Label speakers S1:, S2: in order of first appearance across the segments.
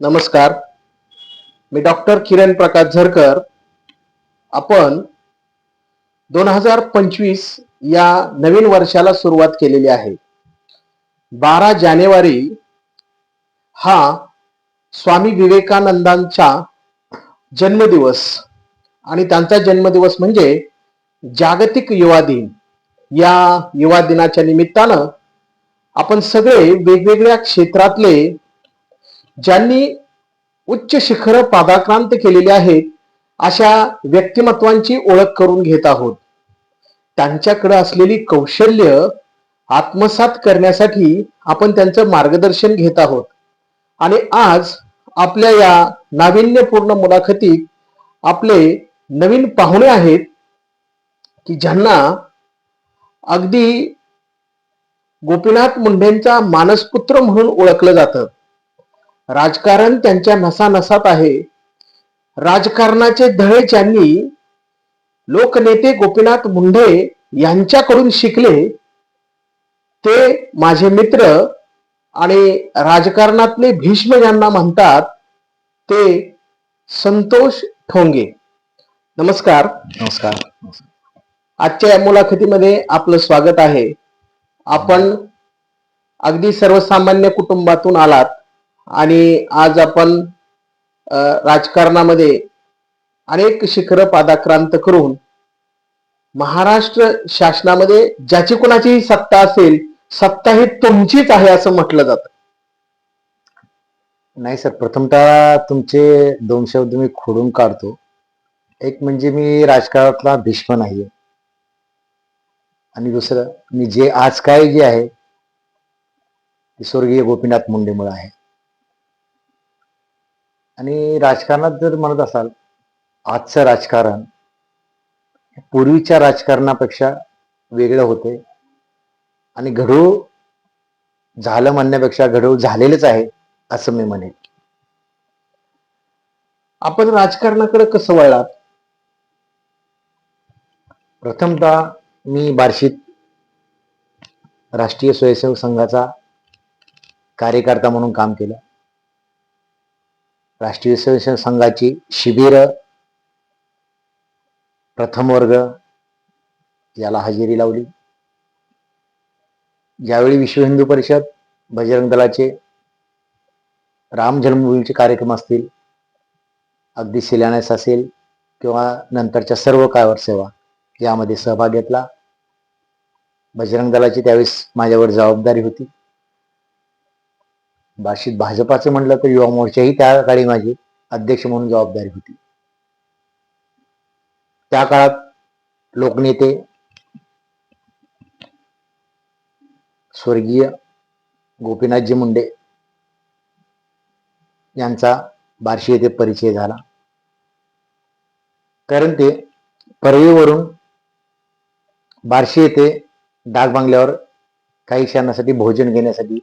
S1: नमस्कार. मी डॉक्टर किरण प्रकाश झरकर. आपण दोन हजार पंचवीस या नवीन वर्षाला सुरुवात केलेली आहे. बारा जानेवारी हा स्वामी विवेकानंदांचा जन्मदिवस आणि त्यांचा जन्मदिवस म्हणजे जागतिक युवा दिन. या युवा दिनाच्या निमित्तानं आपण सगळे वेगवेगळ्या क्षेत्रातले ज्यांनी उच्च शिखर पादाक्रांत केलेली आहेत अशा व्यक्तिमत्वांची ओळख करून घेत आहोत. त्यांच्याकडे असलेली कौशल्य आत्मसात करण्यासाठी आपण त्यांचं मार्गदर्शन घेत आहोत. आणि आज आपल्या या नाविन्यपूर्ण मुलाखतीत आपले नवीन पाहुणे आहेत की ज्यांना अगदी गोपीनाथ मुंडेंचा मानसपुत्र म्हणून ओळखलं जातं. राजकारण त्यांच्या नसानसात आहे. राजकारणाचे धडे ज्यांनी लोकनेते गोपीनाथ मुंडे यांच्याकडून शिकले ते माझे मित्र आणि राजकारणातले भीष्म ज्यांना म्हणतात ते संतोष ठोंगे. नमस्कार.
S2: नमस्कार.
S1: आजच्या या मुलाखतीमध्ये आपलं स्वागत आहे. आपण अगदी सर्वसामान्य कुटुंबातून आलात. आणि आज आपण राजकारणामध्ये अनेक शिखर पादाक्रांत करून महाराष्ट्र शासनामध्ये ज्याची कोणाचीही सत्ता असेल सत्ता ही तुमचीच आहे असं म्हटलं जातं.
S2: नाही सर प्रथमतः तुमचे दोन शब्द मी खोडून काढतो. एक म्हणजे मी राजकारणातला भीष्म नाहीये. आणि दुसरं मी जे आज काय जे आहे ते स्वर्गीय गोपीनाथ मुंडेमुळे आहे. आणि राजकारणात जर म्हणत असाल आजचं राजकारण पूर्वीच्या राजकारणापेक्षा वेगळं होते आणि घडू झालं म्हणण्यापेक्षा घडू झालेलंच आहे असं मी म्हणेन.
S1: आपण राजकारणाकडे कसं वळलात?
S2: प्रथमतः मी बार्शीत राष्ट्रीय स्वयंसेवक संघाचा कार्यकर्ता म्हणून काम केलं. राष्ट्रीय स्वयंसेवक संघाची शिबिर प्रथम वर्ग याला हजेरी लावली. ज्यावेळी विश्व हिंदू परिषद बजरंग दलाचे राम जन्मभूमीचे कार्यक्रम असतील अगदी शिलान्यास असेल किंवा नंतरच्या सर्व कायवर सेवा यामध्ये सहभाग घेतला. बजरंग दलाची त्यावेळेस माझ्यावर जबाबदारी होती. बार्शीत भाजपाचं म्हटलं तर युवा मोर्चाही त्या काळी माझी अध्यक्ष म्हणून जबाबदारी होती. त्या काळात लोकनेते स्वर्गीय गोपीनाथजी मुंडे यांचा बार्शी येथे परिचय झाला. कारण ते परळीवरून बार्शी येथे डाक बांगल्यावर काही क्षणासाठी भोजन घेण्यासाठी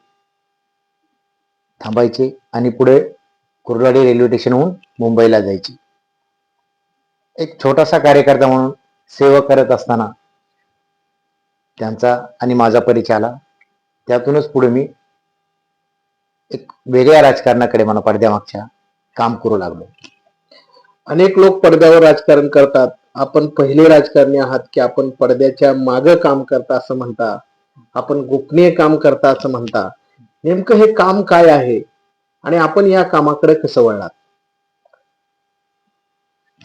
S2: थांबायचे आणि पुढे कुर्लाडी रेल्वे स्टेशनहून मुंबईला जायचे. एक छोटासा कार्यकर्ता म्हणून सेवा करत असताना त्यांचा आणि माझा परिचय आला. त्यातूनच पुढे मी एक वेगळ्या राजकारणाकडे मला पडद्यामागच्या काम करू लागलो.
S1: अनेक लोक पडद्यावर राजकारण करतात. आपण पहिले राजकारणी आहात की आपण पडद्याच्या माग काम करता असं म्हणता. आपण गोपनीय काम करता असं म्हणता. नेमकं हे काम काय आहे? आणि आपण या कामाकडे कसं वळलात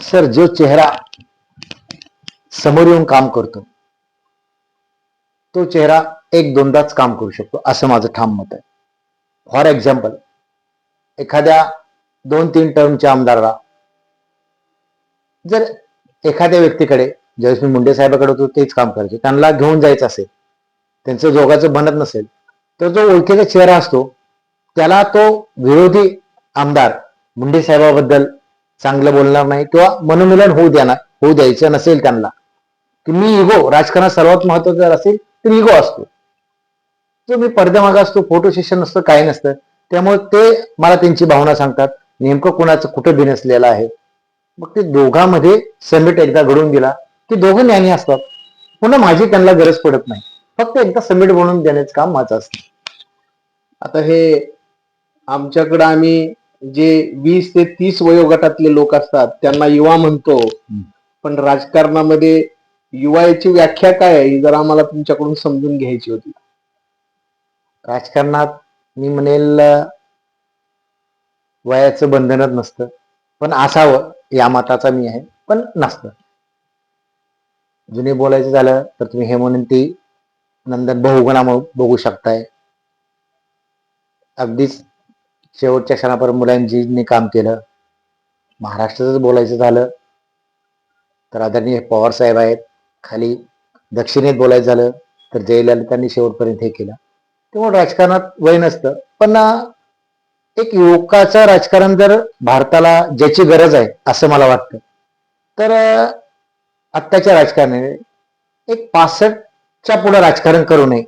S2: सर जो चेहरा समोर येऊन काम करतो तो चेहरा एक दोनदाच काम करू शकतो असं माझं ठाम मत आहे. फॉर एक्झाम्पल एखाद्या दोन तीन टर्मच्या आमदाराला जर एखाद्या व्यक्तीकडे ज्यावेळेस मी मुंडे साहेबाकडे होतो तेच काम करायचे त्यांना घेऊन जायचं असेल त्यांचं जोगाचं बनत नसेल तर जो ओळखीचा चेहरा असतो त्याला तो विरोधी आमदार मुंडे साहेबाबद्दल चांगलं बोलणार नाही किंवा मनोमिलन होऊ देणार होऊ द्यायचं नसेल त्यांना. की मी इगो राजकारणात सर्वात महत्वाचं जर असेल तर इगो असतो. तो मी पडद्यामागं असतो फोटो सेशन नसतं काही नसतं त्यामुळे ते मला त्यांची भावना सांगतात नेमकं कोणाचं कुठं बिनसलेलं आहे. मग ते दोघांमध्ये समिट एकदा घडून गेला की दोघं ज्ञानी असतात. पुन्हा माझी त्यांना गरज पडत नाही. फक्त एकदा समिट बनवून देण्याचं काम माझं असतं.
S1: आता हे आमच्याकडं आम्ही जे वीस ते तीस वयोगटातले लोक असतात त्यांना युवा म्हणतो. पण राजकारणामध्ये युवा याची व्याख्या काय आहे ही जरा आम्हाला तुमच्याकडून समजून घ्यायची होती.
S2: राजकारणात मी म्हणेल वयाचं बंधनच नसतं. पण असावं या मताचा मी आहे पण नसतं. जुने बोलायचं झालं तर तुम्ही हे म्हणून ती नंदन बहुगुणा बघू शकताय. अगदीच शेवटच्या क्षणापर्यंत मुलांजींनी काम केलं. महाराष्ट्राचं बोलायचं झालं. तर आदरणीय पवार साहेब आहेत. खाली दक्षिणेत बोलायचं झालं. तर जयललितांनी शेवटपर्यंत हे केलं. तेव्हा राजकारणात वय नसतं. पण एक युवकाचं राजकारण जर भारताला ज्याची गरज आहे असं मला वाटतं. तर आत्ताच्या राजकारणाने एक पासष्टच्या पुढे राजकारण करू नये.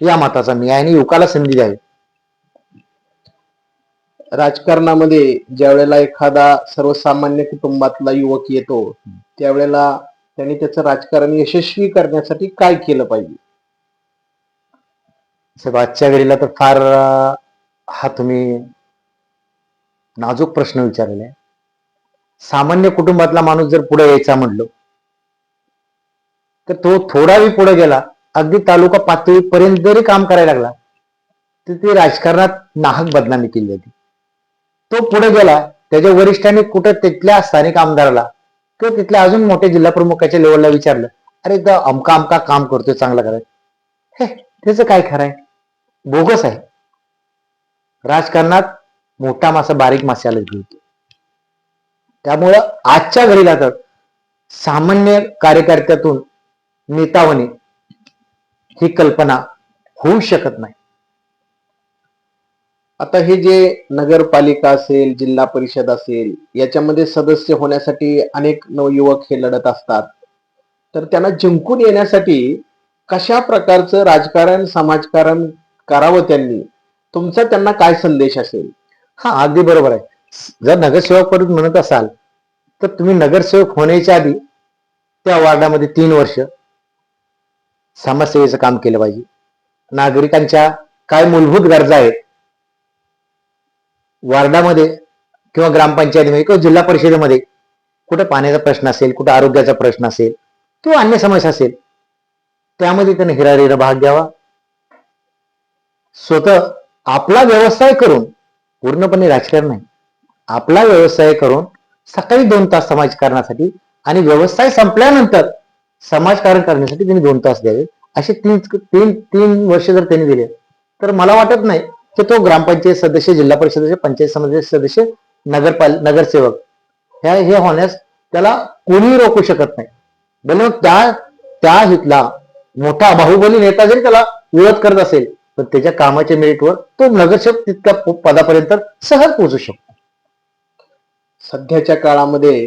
S2: या मताचा मी आहे आणि युवकाला संधी द्यावी.
S1: राजकारणामध्ये ज्या वेळेला एखादा सर्वसामान्य कुटुंबातला युवक येतो त्यावेळेला त्यांनी त्याचं राजकारण यशस्वी करण्यासाठी काय केलं पाहिजे?
S2: आजच्या घडीला तर फार हा तुम्ही नाजूक प्रश्न विचारलेला आहे सामान्य कुटुंबातला माणूस जर पुढे यायचा म्हणलो तर तो थोडाही पुढे गेला अगदी तालुका पातळीपर्यंत जरी काम करायला लागला तर ते राजकारणात नाहक बदनामी केली होती. तो पुढे गेला त्याच्या वरिष्ठांनी कुठं तिथल्या स्थानिक आमदाराला किंवा तिथल्या अजून मोठ्या जिल्हा प्रमुखाच्या लेवलला विचारलं अरे तर अमका अमका काम करतोय चांगलं करायचं हे त्याचं काय खरं आहे बोगस आहे. राजकारणात मोठा मासा बारीक माश्याला घेतो त्यामुळं आजच्या घडीला तर सामान्य कार्यकर्त्यातून नेता होणे ही कल्पना होऊ शकत नाही.
S1: आता हे जे नगरपालिका असेल जिल्हा परिषद असेल याच्यामध्ये सदस्य होण्यासाठी अनेक नवयुवक हे लढत असतात. तर त्यांना जिंकून येण्यासाठी कशा प्रकारचं राजकारण समाजकारण करावं त्यांनी? तुमचा त्यांना काय संदेश असेल?
S2: हा अगदी बरोबर आहे. जर नगरसेवक परत म्हणत असाल तर तुम्ही नगरसेवक होण्याच्या आधी त्या वार्डामध्ये तीन वर्ष समाजसेवेचं काम केलं पाहिजे. नागरिकांच्या काय मूलभूत गरजा आहेत वार्डामध्ये किंवा ग्रामपंचायतीमध्ये किंवा जिल्हा परिषदेमध्ये कुठं पाण्याचा प्रश्न असेल कुठं आरोग्याचा प्रश्न असेल किंवा अन्य समस्या असेल त्यामध्ये त्याने हिरारीनं भाग घ्यावा. स्वतः आपला व्यवसाय करून पूर्णपणे राजकारण नाही आपला व्यवसाय करून सकाळी दोन तास समाजकारणासाठी आणि व्यवसाय संपल्यानंतर समाजकारण करण्यासाठी त्यांनी दोन तास द्यावे. असे तीन तीन तीन वर्ष जर त्यांनी दिले तर मला वाटत नाही की तो ग्रामपंचायत सदस्य जिल्हा परिषदेचे पंचायत समितीचे सदस्य नगरपाल नगरसेवक ह्या हे होण्यास त्याला कोणीही रोखू शकत नाही. भले मग त्या त्या हितला मोठा बाहुबली नेता जरी त्याला विरोध करत असेल पण त्याच्या कामाच्या मेरिटवर तो नगरसेवक तितक्या पदापर्यंत सहज पोहोचू शकतो.
S1: सध्याच्या काळामध्ये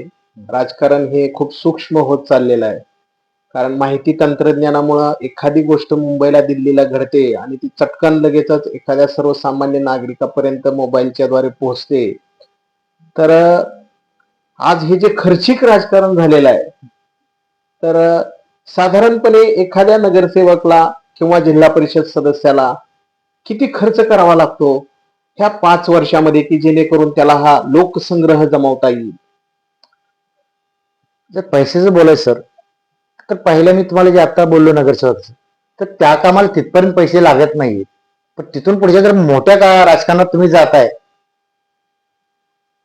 S1: राजकारण हे खूप सूक्ष्म होत चाललेलं आहे. कारण माहिती तंत्रज्ञानामुळं एखादी गोष्ट मुंबईला दिल्लीला घडते आणि ती चटकन लगेचच एखाद्या सर्वसामान्य नागरिकापर्यंत मोबाईलच्या द्वारे पोहोचते. तर आज हे जे खर्चिक राजकारण झालेलं आहे तर साधारणपणे एखाद्या नगरसेवकला किंवा जिल्हा परिषद सदस्याला किती खर्च करावा लागतो? ह्या पाच वर्षामध्ये की जेणेकरून त्याला हा लोकसंग्रह जमवता येईल.
S2: जर पैशाचं बोलाय सर तर पहिलं मी तुम्हाला जे आता बोललो नगरसेवकचं तर त्या कामाला तिथपर्यंत पैसे लागत नाहीत पण तिथून पुढच्या जर मोठ्या का राजकारणात तुम्ही जाताय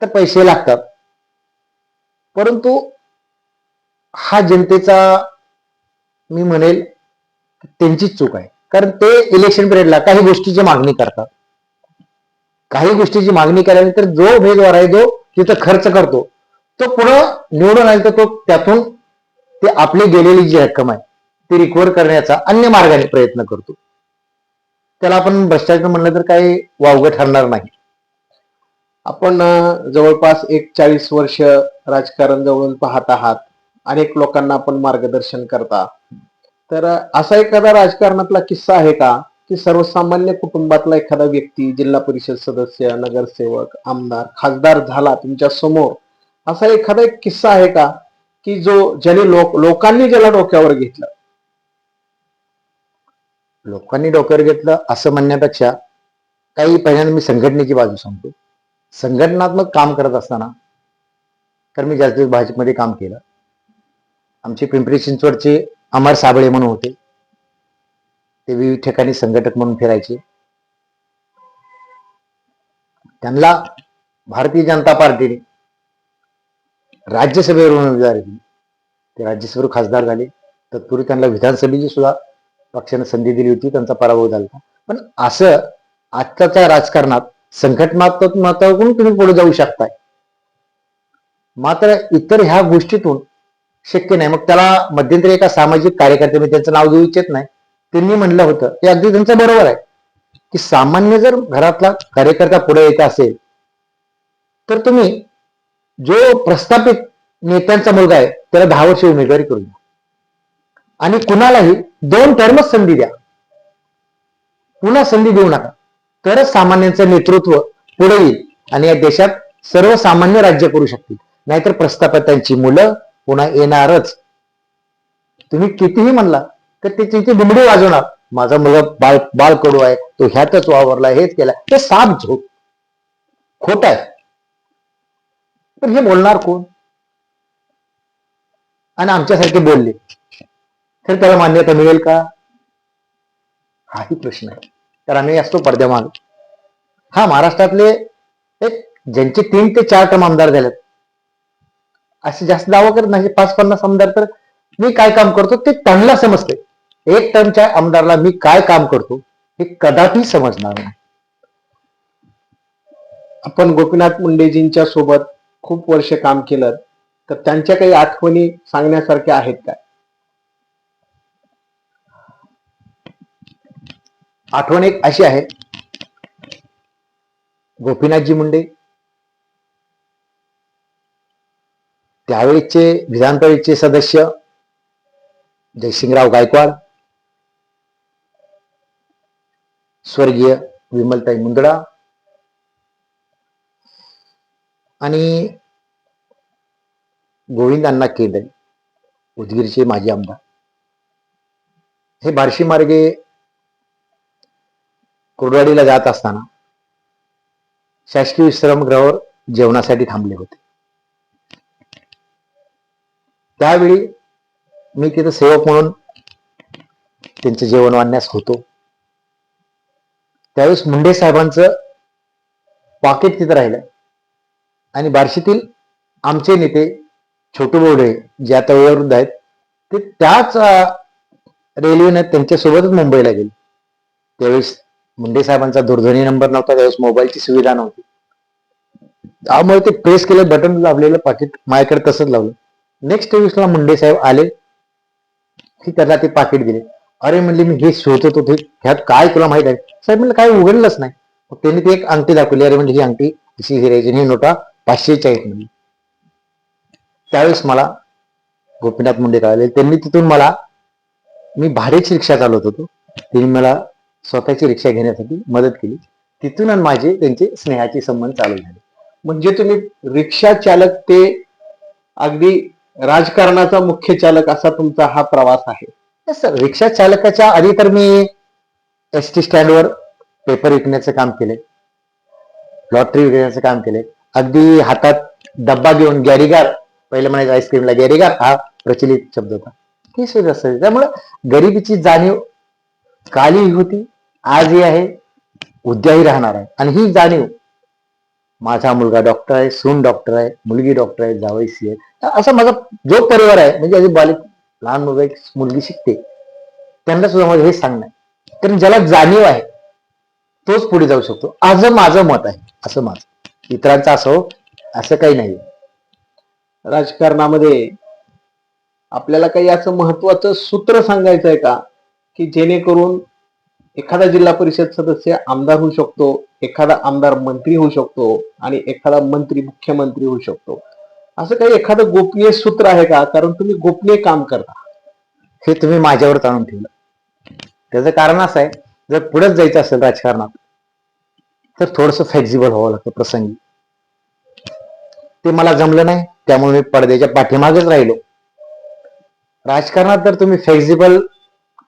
S2: तर पैसे लागतात. परंतु हा जनतेचा मी म्हणेल त्यांचीच चूक आहे. कारण ते इलेक्शन पिरियडला काही गोष्टीची मागणी करतात. काही गोष्टीची मागणी केल्यानंतर जो उमेदवार आहे जो तिथं खर्च करतो तो पुढं निवडून आला तर तो त्यातून ते आपली गेलेली जी रक्कम आहे ती रिकवर करण्याचा अन्य मार्गाने प्रयत्न करतो. त्याला आपण भ्रष्टाचार म्हणलं तर काही वावगं ठरणार नाही.
S1: आपण जवळपास एक चाळीस वर्ष राजकारण जवळून पाहत आहात अनेक लोकांना आपण मार्गदर्शन करता. तर असा एखादा राजकारणातला किस्सा आहे का की सर्वसामान्य कुटुंबातला एखादा व्यक्ती जिल्हा परिषद सदस्य नगरसेवक आमदार खासदार झाला तुमच्यासमोर असा एखादा एक किस्सा आहे का की जो ज्याने लोक लोकांनी ज्याला डोक्यावर घेतलं.
S2: लोकांनी डोक्यावर घेतलं असं म्हणण्यापेक्षा काही पहिल्यांदा मी संघटनेची बाजू सांगतो. संघटनात्मक काम करत असताना तर मी जास्तीत भाजपमध्ये काम केलं. आमचे पिंपरी चिंचवडचे अमर साबळे म्हणून होते. ते विविध ठिकाणी संघटक म्हणून फिरायचे. त्यांना भारतीय जनता पार्टीने राज्यसभेवरून उमेदवार ते राज्यसभेवर खासदार झाले. तत्पूर्वी त्यांना विधानसभेची सुद्धा पक्षाने संधी दिली होती. त्यांचा पराभव झाला पण असं आजच्या राजकारणात संघटनात्मक तुम्ही पुढे जाऊ शकताय. मात्र इतर ह्या गोष्टीतून शक्य नाही. मग त्याला मध्यंतरी एका सामाजिक कार्यकर्ते मी त्यांचं नाव देऊ इच्छित नाही. त्यांनी म्हणलं होतं. ते अगदी त्यांचं बरोबर आहे. की सामान्य जर घरातला कार्यकर्ता पुढे येत असेल तर तुम्ही जो प्रस्थापित नेत्यांचा मुलगा आहे त्याला दहा वर्ष उमेदवारी करू द्या. आणि कुणालाही दोन टर्मच संधी द्या. पुन्हा संधी देऊ नका. तरच सामान्यांचं नेतृत्व पुढे येईल आणि या देशात सर्वसामान्य राज्य करू शकतील. नाहीतर प्रस्थापितांची मुलं पुन्हा येणारच. तुम्ही कितीही म्हणला तर ते तिथे बुमडी वाजवणार. माझा मुलगा बाळ बाळ कडू आहे तो ह्यातच वावरला हेच केला. ते साप झोप. खोट आहे. तर हे बोलणार कोण? आणि आमच्यासारखे बोलले. तर त्याला मान्यता मिळेल का? हाही प्रश्न आहे. तर आम्ही असतो पडद्यामाग. हा महाराष्ट्रातले एक ज्यांचे तीन ते चार टर्म आमदार झालेत. असे जास्त दावा करत नाही. पाच पन्नास आमदार तर मी काय काम करतो ते त्यांना समजते एक टर्मच्या आमदारला मी काय काम करतो हे कदापि समजणार नाही.
S1: आपण गोपीनाथ मुंडेजींच्या सोबत खूप वर्ष काम केलं तर त्यांच्या काही आठवणी सांगण्यासारख्या आहेत काय
S2: आठवण एक अशी आहे. गोपीनाथजी मुंडे त्यावेळेचे विधान परिषदेचे सदस्य जयसिंगराव गायकवाड स्वर्गीय विमलताई मुंदडा आणि गोविंदांना अण्णा उदगीरचे माजी आमदार. हे बार्शी मार्गे कोडवाडीला जात असताना शासकीय विश्रामगृहावर जेवणासाठी थांबले होते. त्यावेळी मी तिथं सेवक म्हणून त्यांचं जेवण वाढण्यास होतो. त्यावेळेस मुंडे साहेबांचं पाकिट तिथं राहिलं. आणि बार्शीतील आमचे नेते छोटू बोडे जे आता वयोवृद्ध आहेत ते त्याच रेल्वेनं त्यांच्यासोबतच मुंबईला गेले. त्यावेळेस मुंडे साहेबांचा दूरध्वनी नंबर नव्हता त्यावेळेस मोबाईलची सुविधा नव्हती. त्यामुळे ते प्रेस केलं बटन लावलेलं पाकिट माझ्याकडे तसंच लावलं. नेक्स्ट वेळेसला मुंडे साहेब आले की त्याला ते पाकिट दिले. अरे म्हणले मी हे शोधत होते ह्यात काय तुला माहीत आहे? साहेब म्हणलं काय उघडलंच नाही. मग त्यांनी ती एक अंगठी दाखवली अरे म्हणजे ही अंगठी हिरायची ही नोटा पाचशेच्या आहेत म्हणजे त्यावेळेस मला गोपीनाथ मुंडे कळाले. त्यांनी तिथून मला मी भाडेच रिक्षा चालवत होतो. त्यांनी मला स्वतःची रिक्षा घेण्यासाठी मदत केली. तिथून आणि माझे त्यांचे स्नेहाचे संबंध चालू झाले.
S1: म्हणजे तुम्ही रिक्षा चालक ते अगदी राजकारणाचा मुख्य चालक असा तुमचा हा प्रवास आहे.
S2: सर रिक्षा चालकाच्या आधी तर मी एस टी स्टँडवर पेपर विकण्याचं काम केले. लॉटरी विकण्याचं काम केले. अगदी हातात डब्बा घेऊन गॅरीगार पहिले म्हणायचं आईस्क्रीमला गॅरीगार हा प्रचलित शब्द होता. हे सुद्धा असतं. त्यामुळं गरिबीची जाणीव काली होती आजही आहे उद्याही राहणार आहे. आणि ही जाणीव माझा मुलगा डॉक्टर आहे सून डॉक्टर आहे मुलगी डॉक्टर आहे जावई सी आहे असा माझा जो परिवार आहे म्हणजे अजून बालिक लहान मुलगा एक मुलगी शिकते. त्यांना सुद्धा माझं हे सांगणं कारण ज्याला जाणीव आहे तोच पुढे जाऊ शकतो. आज माझं मत आहे. असं माझं. इतरांचा असो असं काही नाही.
S1: राजकारणामध्ये आपल्याला काही असं महत्वाचं सूत्र सांगायचं आहे का? की जेणेकरून एखादा जिल्हा परिषद सदस्य आमदार होऊ शकतो एखादा आमदार मंत्री होऊ शकतो आणि एखादा मंत्री मुख्यमंत्री होऊ शकतो. असं काही एखादं गोपनीय सूत्र आहे का? कारण तुम्ही गोपनीय काम करता.
S2: हे तुम्ही माझ्यावर ताणून ठेवलं. त्याचं कारण असं आहे जर पुढेच जायचं असेल राजकारणात तर थोडस फ्लेक्झिबल व्हावं लागतं प्रसंगी. ते मला जमलं नाही त्यामुळे मी पडद्याच्या पाठीमागेच राहिलो. राजकारणात जर तुम्ही फ्लेक्झिबल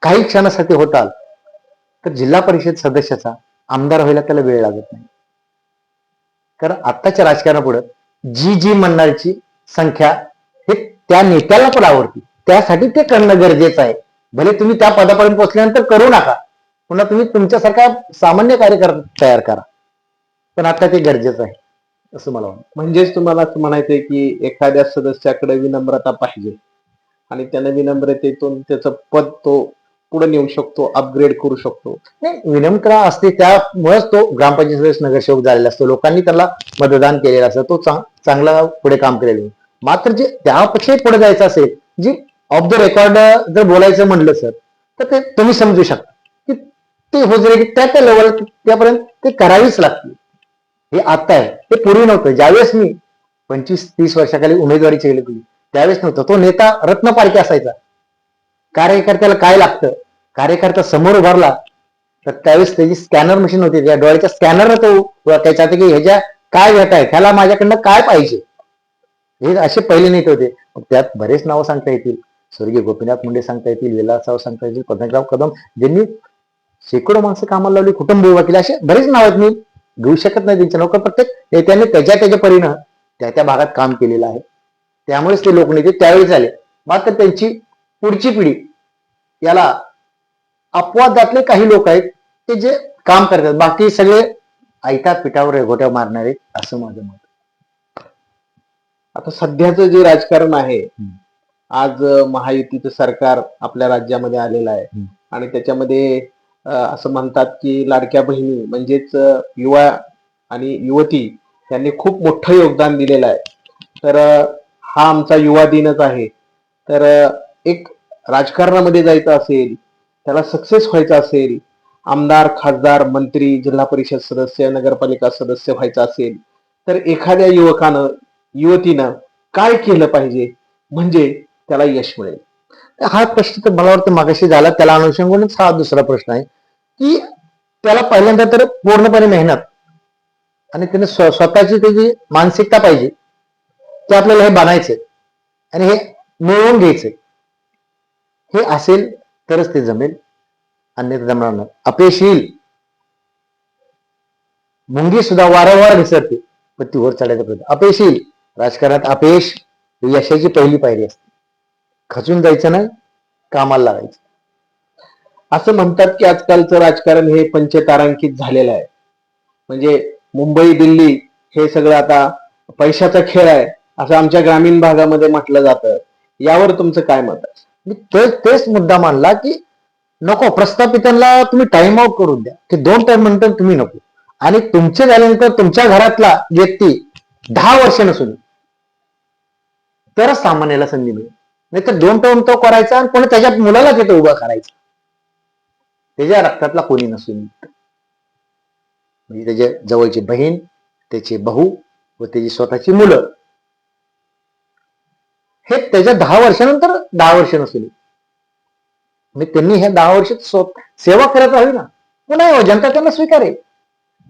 S2: काही क्षणासाठी होताल तर जिल्हा परिषद सदस्याचा आमदार व्हायला त्याला वेळ लागत नाही. कारण आत्ताच्या राजकारणापुढे जी जी म्हणणारची संख्या हे त्या नेत्याला पण आवडते. त्यासाठी ते करणं गरजेचं आहे. भले तुम्ही त्या पदापर्यंत पोहोचल्यानंतर करू नका. पुन्हा तुम्ही तुमच्यासारखा सामान्य कार्यकर्ता तयार करा. पण आता ते गरजेचं आहे असं मला वाटतं.
S1: म्हणजेच तुम्हाला असं म्हणायचंय की एखाद्या सदस्याकडे विनम्रता पाहिजे. आणि त्याने विनम्रतेतून त्याचं पद तो पुढे नेऊ शकतो अपग्रेड करू शकतो.
S2: विनम्रता असते त्यामुळेच तो ग्रामपंचायत सदस्य नगरसेवक झालेला असतो. लोकांनी त्याला मतदान केलेलं असतं. तो चांगला पुढे काम केलेलं मात्र जे त्यापेक्षाही पुढे जायचं असेल जी ऑफ द रेकॉर्ड जर बोलायचं म्हणलं सर तर ते तुम्ही समजू शकता. की ते होत की त्या त्या लेवल त्यापर्यंत ते करावीच लागते हे आता आहे. हे पूर्वी नव्हतं. ज्यावेळेस मी पंचवीस तीस वर्षाखाली उमेदवारी केली होती त्यावेळेस नव्हतं. तो नेता रत्न पालखी असायचा. कार्यकर्त्याला काय लागतं? कार्यकर्ता समोर उभारला तर त्यावेळेस त्याची स्कॅनर मशीन होती. त्या डोळ्याच्या स्कॅनर तो त्याच्यात की ह्याच्या काय घेत आहे त्याला माझ्याकडनं काय पाहिजे? हे असे पहिले नेते होते. मग त्यात बरेच नावं सांगता येतील. स्वर्गीय गोपीनाथ मुंडे सांगता येतील विलासराव सांगता येतील पद्मराव कदम ज्यांनी शेकडो माणसं कामाला लावली कुटुंब उभा केली असे बरेच नाव आहेत. मी घेऊ शकत नाही त्यांच्या नाव कारण प्रत्येक नेत्याने त्याच्या त्याच्या परीनं त्या त्या भागात काम केलेलं आहे. त्यामुळेच ते लोकनेते त्यावेळी झाले. मात्र त्यांची पुढची पिढी याला अपवादातले काही लोक आहेत ते जे काम करतात. बाकी सगळे ऐका पिठावर रेघोट्या मारणारे असं माझं मत
S1: आता सध्याचं जे राजकारण आहे. आज महायुतीचं सरकार आपल्या राज्यामध्ये आलेलं आहे. आणि त्याच्यामध्ये असं म्हणतात की लाडक्या बहिणी म्हणजेच युवा आणि युवती यांनी खूप मोठं योगदान दिलेलं आहे. तर हा आमचा युवा दिनच आहे. तर एक राजकारणामध्ये जायचं असेल त्याला सक्सेस व्हायचं असेल आमदार खासदार मंत्री जिल्हा परिषद सदस्य नगरपालिका सदस्य व्हायचं असेल तर एखाद्या युवकानं युवतीनं काय केलं पाहिजे? म्हणजे त्याला यश मिळेल.
S2: हा प्रश्न तर मला वाटतं मागाशी झाला. त्याला अनुषंगानेच हा दुसरा प्रश्न आहे. की त्याला पहिल्यांदा तर पूर्णपणे मेहनत आणि त्याने स्व- स्वतःची त्याची मानसिकता पाहिजे. ते आपल्याला हे बनायचंय आणि हे मिळवून घ्यायचंय हे असेल तरच ते जमेल. अन्यथा जमणार नाही. अपयश येईल. मुंगी सुद्धा वारंवार घसरते. पण ती वर चढायचा प्रयत्न. अपयश येईल. राजकारणात अपयश ही यशाची पहिली पायरी असते. खचून जायचं नाही कामाला लागायचं.
S1: असं म्हणतात की आजकालचं राजकारण हे पंचतारांकित झालेलं आहे. म्हणजे मुंबई दिल्ली हे सगळं आता पैशाचा खेळ आहे असं आमच्या ग्रामीण भागामध्ये म्हटलं जातं. यावर तुमचं काय मत आहे?
S2: मी तेच तेच मुद्दा मांडला की नको प्रस्थापितांना तुम्ही टाइम आउट करून द्या. की दोन टाइम नंतर तुम्ही नको. आणि तुमचे झाल्यानंतर तुमच्या घरातला व्यक्ती दहा वर्ष नसून तरच सामान्याला संधी मिळेल. नाही तर दोन टर्म तो करायचा आणि कोणी त्याच्या मुलाला तिथे उभा करायचा. त्याच्या रक्तातला कोणी नसून. म्हणजे त्याच्या जवळची बहीण त्याचे भाऊ व त्याची स्वतःची मुलं. हे त्याच्या दहा वर्षानंतर दहा वर्ष नसली म्हणजे त्यांनी हे दहा वर्ष सेवा करत हवी ना. पुन्हा जनता त्यांना स्वीकारेल.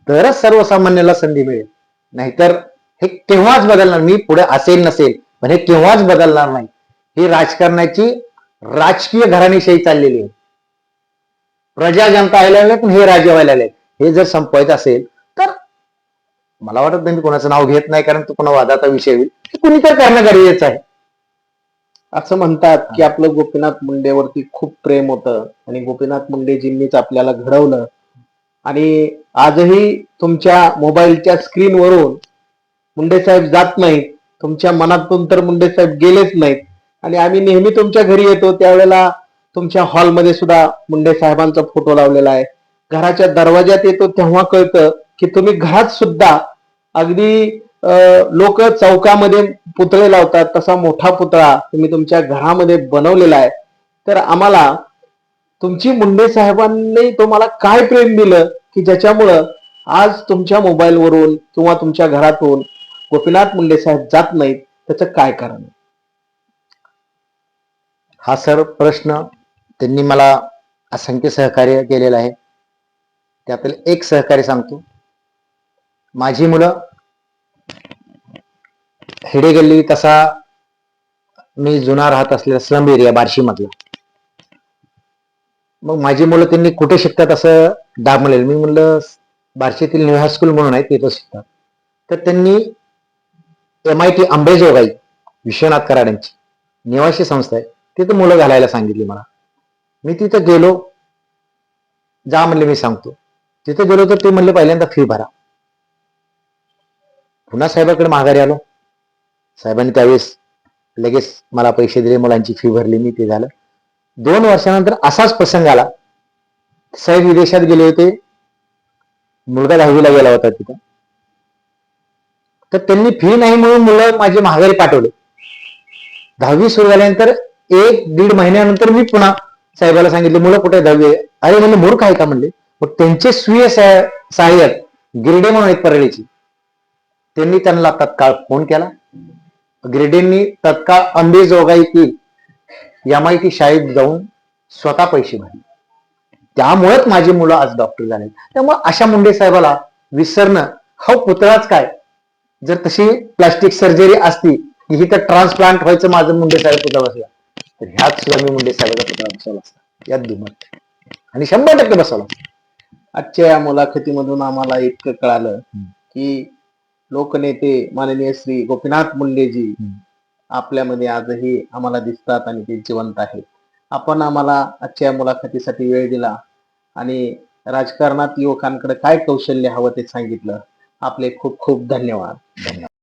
S2: तरच सर्वसामान्याला संधी मिळेल. नाहीतर हे केव्हाच बदलणार? मी पुढे असेल नसेल पण हे केव्हाच बदलणार नाही? ही राजकारणाची राजकीय घराणीशाही चाललेली आहे. प्रजा जनता लागल्या पण हे राजे व्हायला लागले. हे जर संपवायचं असेल तर मला वाटत नाही मी कोणाचं नाव घेत नाही कारण तो कोणा वादाचा विषय होईल. कुणी तर करणं गरजेचं आहे.
S1: असं म्हणतात की आपलं गोपीनाथ मुंडेवरती खूप प्रेम होतं आणि गोपीनाथ मुंडेजींनीच आपल्याला घडवलं. आणि आजही तुमच्या मोबाईलच्या स्क्रीनवरून मुंडे साहेब जात नाहीत. तुमच्या मनातून तर मुंडे साहेब गेलेच नाहीत. आणि आम्ही नेहमी तुमच्या घरी येतो. त्यावेळेला तुमच्या हॉलमध्ये सुद्धा मुंडे साहेबांचा फोटो लावलेला आहे. घराच्या दरवाज्यात येतो तेव्हा कळतं की तुम्ही घरात सुद्धा अगदी लोक चौकामध्ये पुतळे लावतात. तसा मोठा पुतळा तुम्ही तुमच्या घरामध्ये बनवलेला आहे. तर आम्हाला तुमची मुंडे साहेबांनी तुम्हाला काय प्रेम दिलं की ज्याच्यामुळं आज तुमच्या मोबाईलवरून किंवा तुमच्या घरातून गोपीनाथ मुंडे साहेब जात नाहीत? त्याचं काय कारण आहे?
S2: हा सर प्रश्न त्यांनी मला असंख्य सहकार्य केलेलं आहे. त्यातील एक सहकार्य सांगतो. माझी मुलं हेडे गल्ली तसा मी जुना राहत असलेला स्लम एरिया बार्शीमधला. मग माझी मुलं त्यांनी कुठे शिकतात असं दाबलेलं मी म्हणलं बार्शीतील न्यू हायस्कूल म्हणून आहे तिथं शिकतात. तर त्यांनी M I T Ambejogai Vishwanath कराडांची निवासी संस्था आहे. तिथं मुलं घालायला सांगितली मला. मी तिथं गेलो जा म्हणले मी सांगतो. तिथं गेलो तर ते म्हणले पहिल्यांदा फी भरा. पुन्हा साहेबाकडे माघारी आलो. साहेबांनी त्यावेळेस लगेच मला पैसे दिले मुलांची फी भरली मी ते झालं. दोन वर्षानंतर असाच प्रसंग आला. साहेब विदेशात गेले होते. मुलगा दहावीला गेला होता तिथं. तर त्यांनी फी नाही म्हणून मुलं माझे माघारी पाठवले. दहावी सुरू झाल्यानंतर एक दीड महिन्यानंतर मी पुन्हा साहेबाला सांगितलं मुलं कुठे दहावी अरे म्हणजे मूर्ख आहे का? म्हणले. मग त्यांचे स्वीय सहाय्यक गिरडे म्हणून आहेत परळीची. त्यांनी त्यांना तत्काळ फोन केला. गिरडेंनी तत्काळ अंबेजोगाईतील की आय शाळेत जाऊन स्वतः पैसे भरले. त्यामुळेच माझी मुलं आज डॉक्टर झाले. त्यामुळे अशा मुंडे साहेबाला विसरणं हा पुतळाच काय? जर तशी प्लास्टिक सर्जरी असती ही तर ट्रान्सप्लांट व्हायचं माझं मुंडे साहेब पुतळा बसला. तर सुद्धा मी मुंडे साहेबाचा पुतळा बसवला असता यात दुमत आणि शंभर टक्के बसवला.
S1: आजच्या या मुलाखतीमधून आम्हाला इतकं कळालं. की लोकनेते माननीय श्री गोपीनाथ मुंडेजी. आपल्यामध्ये आजही आम्हाला दिसतात आणि ते जिवंत आहेत आपण आम्हाला आजच्या या मुलाखतीसाठी वेळ दिला आणि राजकारणात युवकांकडे काय कौशल्य हवं ते सांगितलं आपले खूप खूप धन्यवाद
S2: धन्यवाद